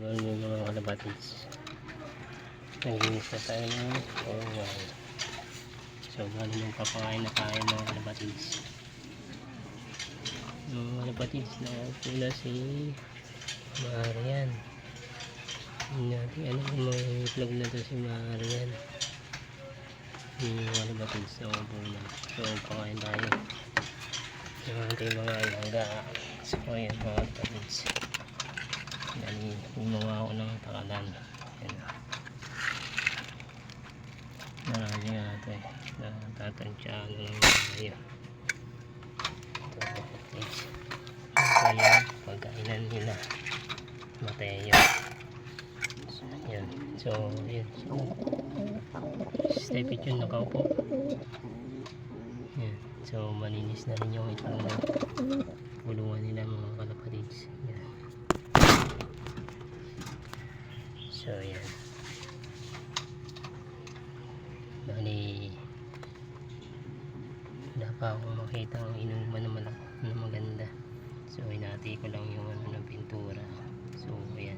Ngayon yung mga kalabatids. Naginis na tayo ng owan. So, bali nung papakain na kain mga kalabatids. Yung mga kalabatids na pula si Marian. Hindi natin alam kung may itlog na to si Marian. Yung mga kalabatids na pula. So, pakain tayo. Yung mga alaga. So, ayan mga kalabatids. Dali, gumawa ako ng takalan. Yan. Marami nga ito eh. Natatansyahan ko lang tayo. Ito, guys. Yan, pagkainan nila. Mateo. So, yan. So, yan. So, step it yun, nakaupo. Yan. So, malinis na rin yung itong bulungan nila mga kalapatids. So, yan. Bali, wala pa akong makita ang inuman na, malak na maganda. So, hinati ko lang yung ano ng pintura. So, ayan.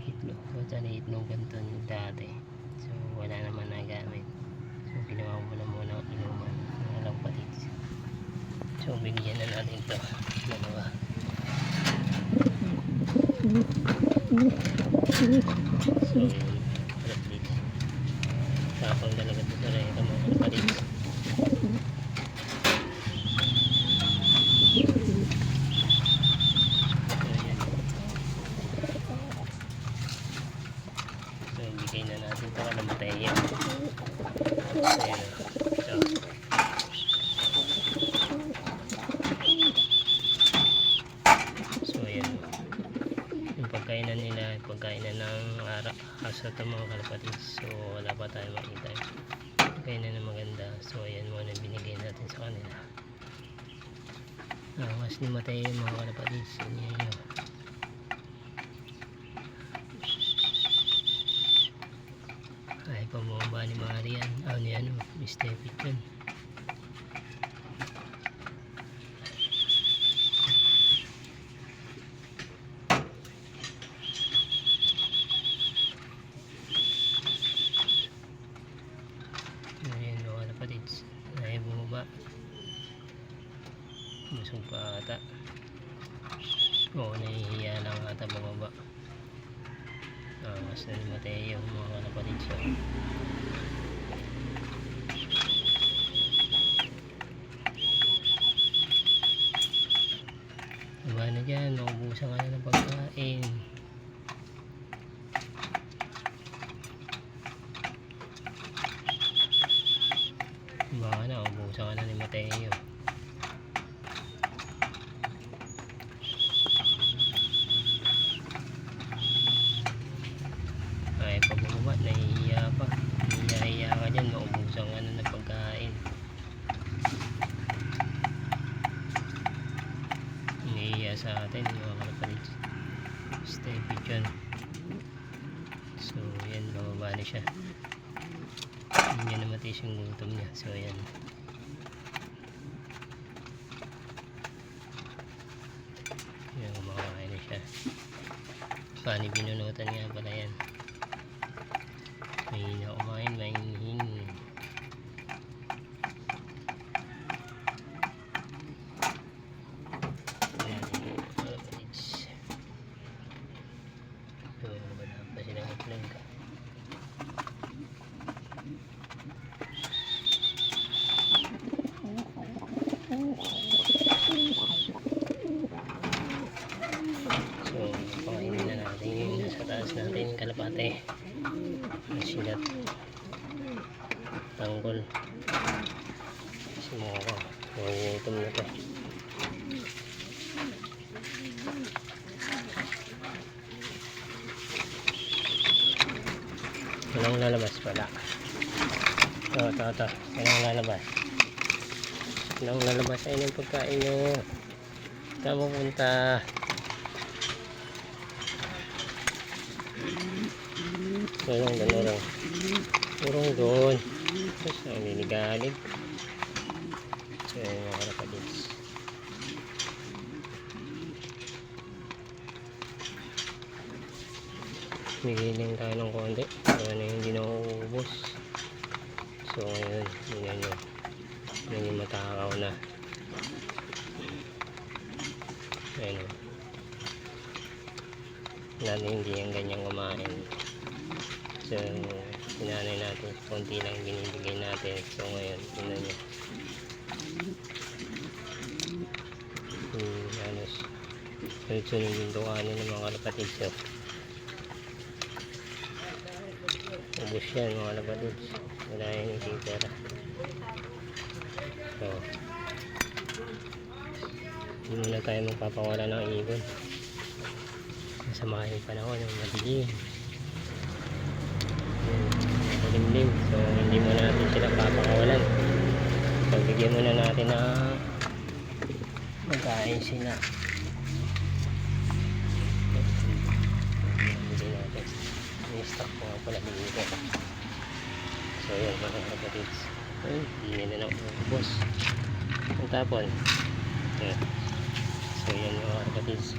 Itlog. So, sana itlog ganito dati. So, wala naman nagamit. So, ginawa ko na muna ang inuman. Mga lang palit. So, bigyan na natin ito. Dalawa. So, yun. Tapang talaga ito sa reka mga kalapalits. So, yan. So, bigay na natin ito na mataya so, yan. Yung pagkainan nila, pagkainan ng ara, aso ito mga kalapatids. So, wala pa tayo makita. Pagkainan na maganda. So, ayan muna binigay natin sa kanila. Awas ni Mateo yung mga kalapatids. Yan yun yun. Ay, pamumaba ni Marian. Ah, ano, Mr. Pichon. Ayan, mga kalapatids. Ay, bumaba. Busog pa ata. Oo, nahihiya lang ata bumaba. Ah, mas na ni Mateo mga kalapatids. So, Diba na dyan, naubusan ka na ng pagkain. Baka na, ubusan ka na ni Mateo. Ay, pag bumaba, nahihiya pa. Nahihiya ka dyan, maubusan ka na ng pagkain. Nahihiya sa atin, mga kalapalids. Stay pigeon. So, yan, bababa na siya. Hindi niya namatis yung gutom niya. So, ayan. Yan, kumakain na siya. Pani binunutan nga pala yan. May na kumain, may hingin. Ayan, mga kapatids. So, wala pa silang itlog. So, pakainin na natin yung nasa taas natin, kalapate. Masilat. Tanggol. Si Moko. Nangungutom na to. Walang lalabas pala. Ito, ito, ito. Walang lalabas. Walang lalabas. Ayun yung pagkain nyo. Saan pupunta? Urong doon, urong. Urong doon. Tapos, ang niligalig. So, yun mga kalapadids. Bigyan tayo ng konti. Kaya na hindi na uubos. So ngayon, tingnan nyo. Naging matakaw na. Ayun o. Natin hindi yung ganyan kumain. So, sinanay natin. Konti lang binibigay natin. So ngayon, tingnan nyo. Hmm, halos. Sunod-sunod yung tukanin ng mga kapatid. So, ubos yan mga kapatid. Wala yung ititira. So, hindi muna tayo magpapawala ng ibon. Masama yung panahon ng madilim. Yun, Malimlim. So, hindi muna natin sila papakawalan. Pagbigyan muna natin na magkain sila. Bigyan natin. May stock ko nga pala dito. So, yun mga kapatids. Ayun, hindi na lang ubos. Ang tapon. So, yan mga kapatids.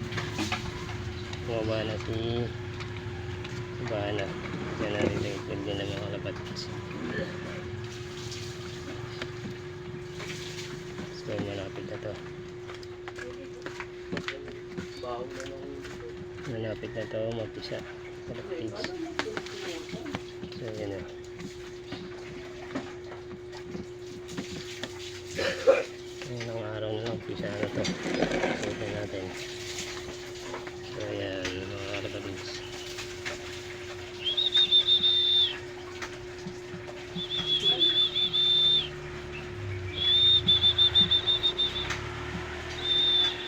Bumaba na si Bana. Yan na rin yung din ng mga kapatids. So, malapit na to. Malapit na to mag-isa. Kapatids. So, yan na. Ngayon ang araw na lang, pisa na to. Suotin natin. So ayan, mga kapatids.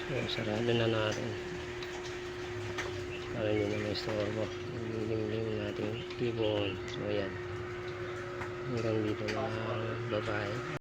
So, sarado na natin. Para hindi na may istorbo. Limlim natin tibon. So ayan. Hanggang dito na babae.